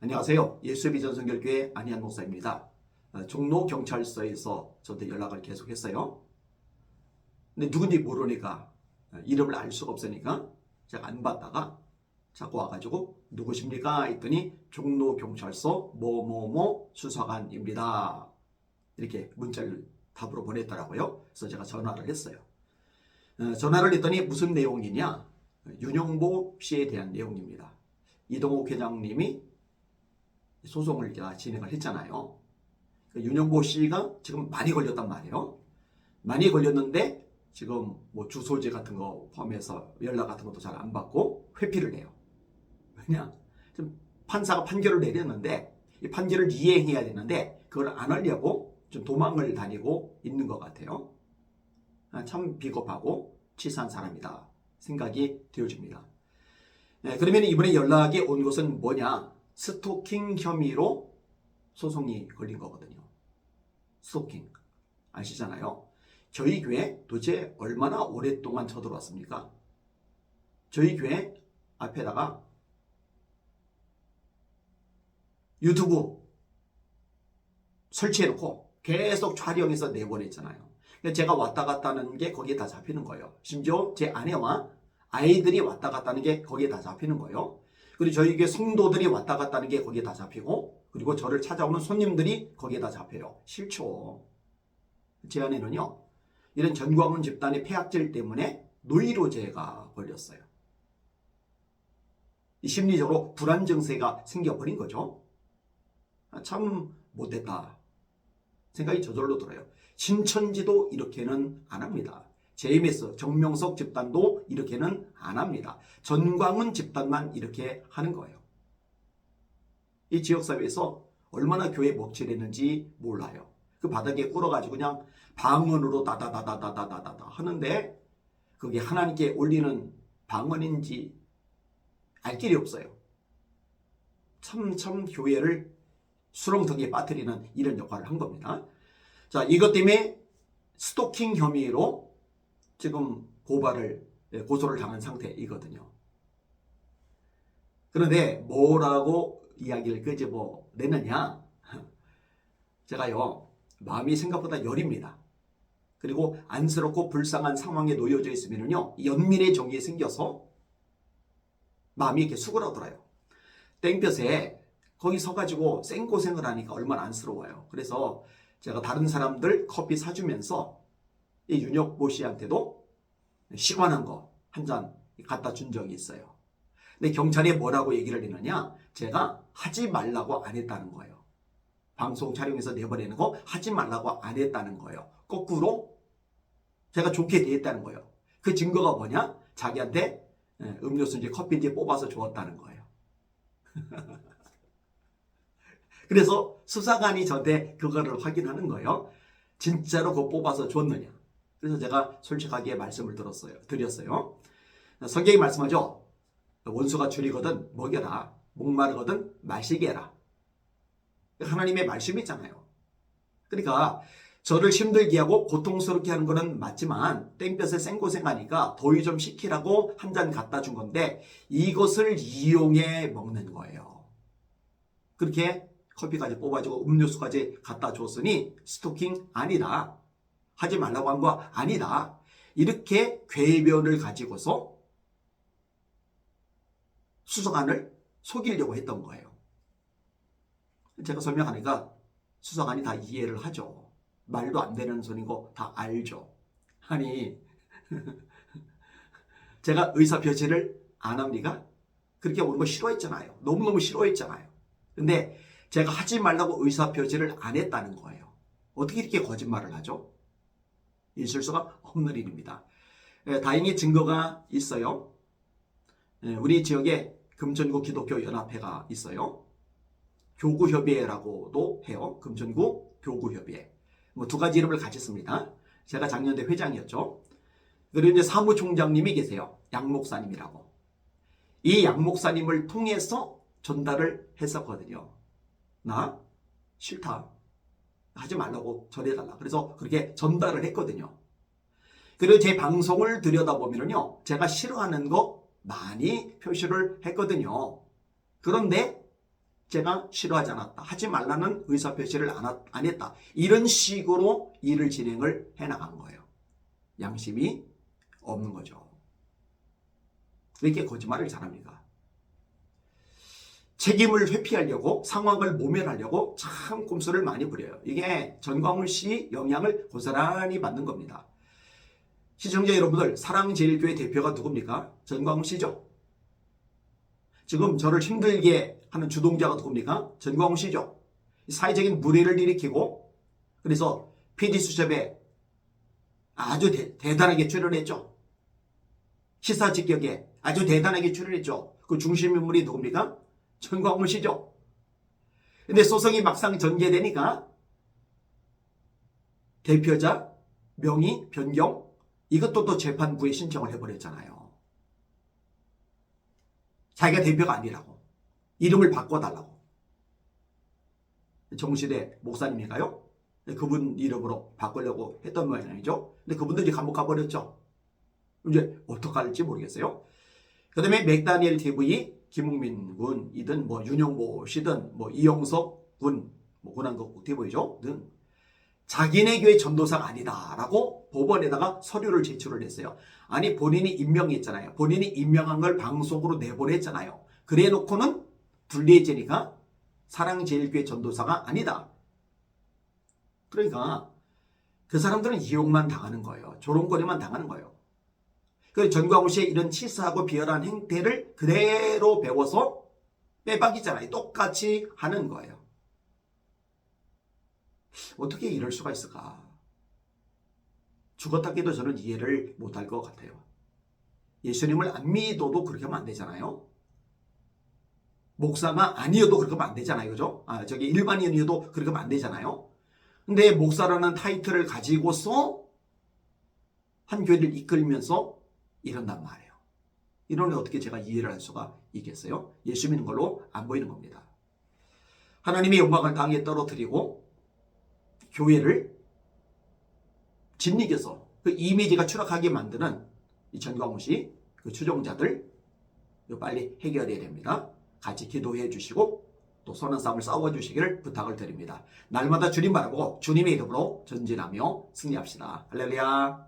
안녕하세요. 예수의 전성결교회 안희한 목사입니다. 어, 종로 경찰서에서 저한테 연락을 계속했어요. 근데 누군지 모르니까 어, 이름을 알 수가 없으니까 제가 안 받다가 자꾸 와가지고 누구십니까? 했더니 종로 경찰서 뭐뭐뭐 수사관입니다. 이렇게 문자를 답으로 보냈더라고요. 그래서 제가 전화를 했어요. 어, 전화를 했더니 무슨 내용이냐? 윤영보 씨에 대한 내용입니다. 이동욱 회장님이 소송을 진행을 했잖아요. 그 윤영보 씨가 지금 많이 걸렸단 말이에요. 많이 걸렸는데 지금 뭐 주소지 같은 거 포함해서 연락 같은 것도 잘 안 받고 회피를 해요. 왜냐? 좀 판사가 판결을 내렸는데 이 판결을 이행해야 되는데 그걸 안 하려고 좀 도망을 다니고 있는 것 같아요. 아, 참 비겁하고 치사한 사람이다 생각이 되어집니다. 네, 그러면 이번에 연락이 온 것은 뭐냐? 스토킹 혐의로 소송이 걸린 거거든요. 스토킹. 아시잖아요. 저희 교회 도대체 얼마나 오랫동안 쳐들어왔습니까? 저희 교회 앞에다가 유튜브 설치해놓고 계속 촬영해서 내보냈잖아요. 제가 왔다 갔다 하는 게 거기에 다 잡히는 거예요. 심지어 제 아내와 아이들이 왔다 갔다 하는 게 거기에 다 잡히는 거예요. 그리고 교회 성도들이 왔다 갔다 하는 게 거기에 다 잡히고 그리고 저를 찾아오는 손님들이 거기에 다 잡혀요. 싫죠. 제 아내는요. 이런 전광훈 집단의 폐악질 때문에 노이로제가 걸렸어요. 이 심리적으로 불안 증세가 생겨버린 거죠. 아, 참 못됐다 생각이 저절로 들어요. 신천지도 이렇게는 안 합니다. JMS 정명석 집단도 이렇게는 안 합니다. 전광훈 집단만 이렇게 하는 거예요. 이 지역사회에서 얼마나 교회 먹칠했는지 몰라요. 그 바닥에 꿇어가지고 그냥 방언으로 다다다다다다다다 하는데 그게 하나님께 올리는 방언인지 알 길이 없어요. 참, 참 교회를 수렁텅이에 빠뜨리는 이런 역할을 한 겁니다. 자, 이것 때문에 스토킹 혐의로 지금 고발을, 예, 고소를 당한 상태이거든요. 그런데 뭐라고 이야기를 끄집어 내느냐? 제가요, 마음이 생각보다 여립니다. 그리고 안쓰럽고 불쌍한 상황에 놓여져 있으면요, 연민의 정이 생겨서 마음이 이렇게 수그러들어요. 땡볕에 거기 서가지고 생고생을 하니까 얼마나 안쓰러워요. 그래서 제가 다른 사람들 커피 사주면서 이 윤혁보 씨한테도 시원한 거 한 잔 갖다 준 적이 있어요. 근데 경찰이 뭐라고 얘기를 했느냐? 제가 하지 말라고 안 했다는 거예요. 방송 촬영해서 내보내는 거 하지 말라고 안 했다는 거예요. 거꾸로 제가 좋게 대했다는 거예요. 그 증거가 뭐냐? 자기한테 예, 음료수인지 커피인지 뽑아서 주었다는 거예요. 그래서 수사관이 저한테 그거를 확인하는 거예요. 진짜로 그거 뽑아서 줬느냐. 그래서 제가 솔직하게 말씀을 들었어요. 드렸어요. 성경이 말씀하죠. 원수가 줄이거든 먹여라. 목마르거든 마시게 해라. 하나님의 말씀이 있잖아요. 그러니까 저를 힘들게 하고 고통스럽게 하는 거는 맞지만 땡볕에 생고생하니까 더위 좀 식히라고 한 잔 갖다 준 건데 이것을 이용해 먹는 거예요. 그렇게 커피까지 뽑아주고 음료수까지 갖다 줬으니 스토킹 아니다. 하지 말라고 한 거 아니다. 이렇게 궤변을 가지고서 수사관을 속이려고 했던 거예요. 제가 설명하니까 수사관이 다 이해를 하죠. 말도 안 되는 소리인 거다 알죠. 아니, 제가 의사 표시를 안 합니까? 그렇게 오는 거 싫어했잖아요. 너무너무 싫어했잖아요. 근데 제가 하지 말라고 의사 표시를 안 했다는 거예요. 어떻게 이렇게 거짓말을 하죠? 있을 수가 없는 일입니다. 예, 다행히 증거가 있어요. 예, 우리 지역에 금천구 기독교 연합회가 있어요. 교구협의회라고도 해요. 금천구 교구협의회. 뭐 두 가지 이름을 같이 씁니다. 제가 작년에 회장이었죠. 그리고 이제 사무총장님이 계세요. 양 목사님이라고. 이 양 목사님을 통해서 전달을 했었거든요. 나 싫다. 하지 말라고 전해달라. 그래서 그렇게 전달을 했거든요. 그리고 제 방송을 들여다보면요. 제가 싫어하는 거 많이 표시를 했거든요. 그런데 제가 싫어하지 않았다. 하지 말라는 의사표시를 안, 했다. 이런 식으로 일을 진행을 해나간 거예요. 양심이 없는 거죠. 왜 이렇게 거짓말을 잘합니까? 책임을 회피하려고 상황을 모면하려고 참 꼼수를 많이 부려요. 이게 전광훈 씨 영향을 고스란히 받는 겁니다. 시청자 여러분들 사랑제일교회 대표가 누굽니까? 전광훈 씨죠. 지금 저를 힘들게 하는 주동자가 누굽니까? 전광훈 씨죠. 사회적인 무리를 일으키고 그래서 PD수첩에 아주 대, 대단하게 출연했죠. 시사 직격에 아주 대단하게 출연했죠. 그 중심 인물이 누굽니까? 씨죠. 근데 소송이 막상 전개되니까 대표자 명의 변경 이것도 또 재판부에 신청을 해버렸잖아요. 자기가 대표가 아니라고 이름을 바꿔달라고 정실의 목사님인가요? 그분 이름으로 바꾸려고 했던 모양이죠. 근데 그분들이 감옥 가버렸죠. 이제 어떡할지 모르겠어요. 그 다음에 맥다니엘 TV 김웅민 군이든 뭐 윤영보 씨든 뭐 이영석 군, 뭐 고난국 TV죠 등 자기네 교회 전도사가 아니다라고 법원에다가 서류를 제출을 했어요. 아니 본인이 임명했잖아요. 본인이 임명한 걸 방송으로 내보냈잖아요. 그래 놓고는 불리해지니까 사랑제일교회 전도사가 아니다. 그러니까 그 사람들은 이용만 당하는 거예요. 조롱거리만 당하는 거예요. 그 전광훈 씨의 이런 치사하고 비열한 행태를 그대로 배워서 빼박이잖아요. 똑같이 하는 거예요. 어떻게 이럴 수가 있을까? 죽었다 깨도 저는 이해를 못할 것 같아요. 예수님을 안 믿어도 그렇게 하면 안 되잖아요. 목사가 아니어도 그렇게 하면 안 되잖아요. 그죠? 아, 저기 일반인이어도 그렇게 하면 안 되잖아요. 근데 목사라는 타이틀을 가지고서 한 교회를 이끌면서 이런단 말이에요. 이러니 어떻게 제가 이해를 할 수가 있겠어요? 예수 믿는 걸로 안 보이는 겁니다. 하나님의 영광을 땅에 떨어뜨리고 교회를 짓이겨서 그 이미지가 추락하게 만드는 이 전광훈 씨, 그 추종자들 이거 빨리 해결해야 됩니다. 같이 기도해 주시고 또 선한 싸움을 싸워 주시기를 부탁을 드립니다. 날마다 주님 바라보고 주님의 이름으로 전진하며 승리합시다. 할렐루야.